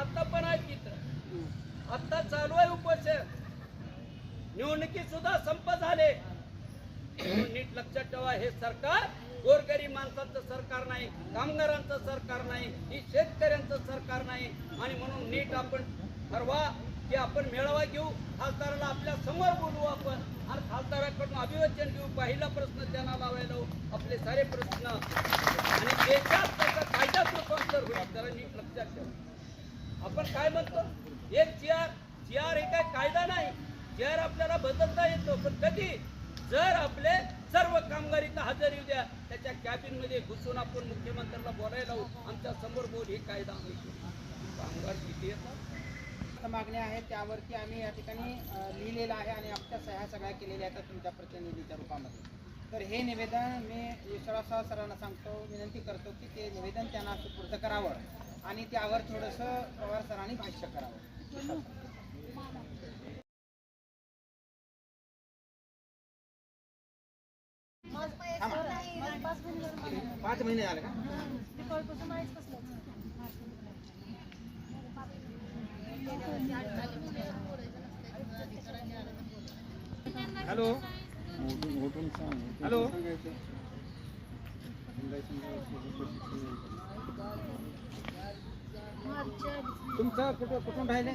आता पण आहे तिथं आता चालू आहे उपोषण निवडणुकी सुद्धा संप झाले. नीट लक्षात ठेवा हे सरकार गोरगरीब माणसाचं सरकार नाही कामगारांचं सरकार नाही ही शेतकऱ्यांचं सरकार नाही. आणि म्हणून नीट आपण ठरवा की आपण मेळावा घेऊ. खासदाराला आपल्यासमोर बोलू आपण. आणि खासदाराकडून अभिवचन घेऊ. पहिला प्रश्न त्यांना लावायला आपले सारे प्रश्न. आणि देशात त्याचा कायदा होईल. त्याला नीट लक्षात ठेवा. आपण काय म्हणतो? एक जी आर जी आर हे काय कायदा नाही. चेअर आपल्याला बदलता येतो पण कधी? जर आपले सर्व कामगार इथं हजर येऊ द्या त्याच्या कॅबिनमध्ये घुसून आपण मुख्यमंत्र्यांना बोलायला आमच्यासमोर बोल हे कायदा कामगार किती येतात? मागण्या आहेत त्यावरती आम्ही या ठिकाणी लिहिलेलं आहे आणि आमच्या सह्या सगळ्या केलेल्या आहेत तुमच्या प्रतिनिधीच्या रूपामध्ये. तर हे निवेदन मी विश्वासाह सरांना सांगतो विनंती करतो की ते निवेदन त्यांना सुपूर्द करावं. आणि त्यावर थोडंसं पवार सरांनी भाष्य करावं. पाच महिने झाले का? हॅलो. हॅलो. तुमचं कुठं कुठून राहिले?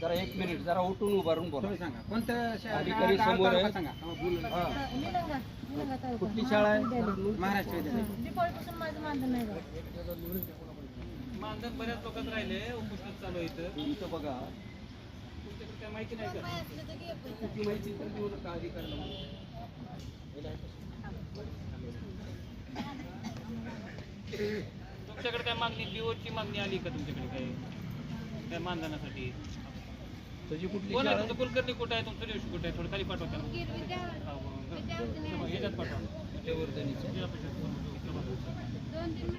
जरा एक मिनिट जरा उठून उभारून बोला. तुम्ही सांगा. कोणतं अधिकारी गाव- समोर तालुका आहे. सांगा. हा. कुठली शाळा आहे? महाराष्ट्र विद्यालय. मानधन बऱ्याच लोकांत राहिले उपोषण चालू आहे इथं. इथं बघा. तुमच्याकडे काय माहिती नाही का? किती माहिती तर देऊ नका अधिकाऱ्याला तुमच्याकडे काय मागणी डिओची मागणी आली का तुमच्याकडे काय? काय मानधनासाठी? तुझी कुठली कोण आहे तुमचं कुलकर्णी कुठे आहे? तुमचं दिवशी कुठे आहे? थोडं खाली पाठवा त्याला. ह्याच्यात पाठवा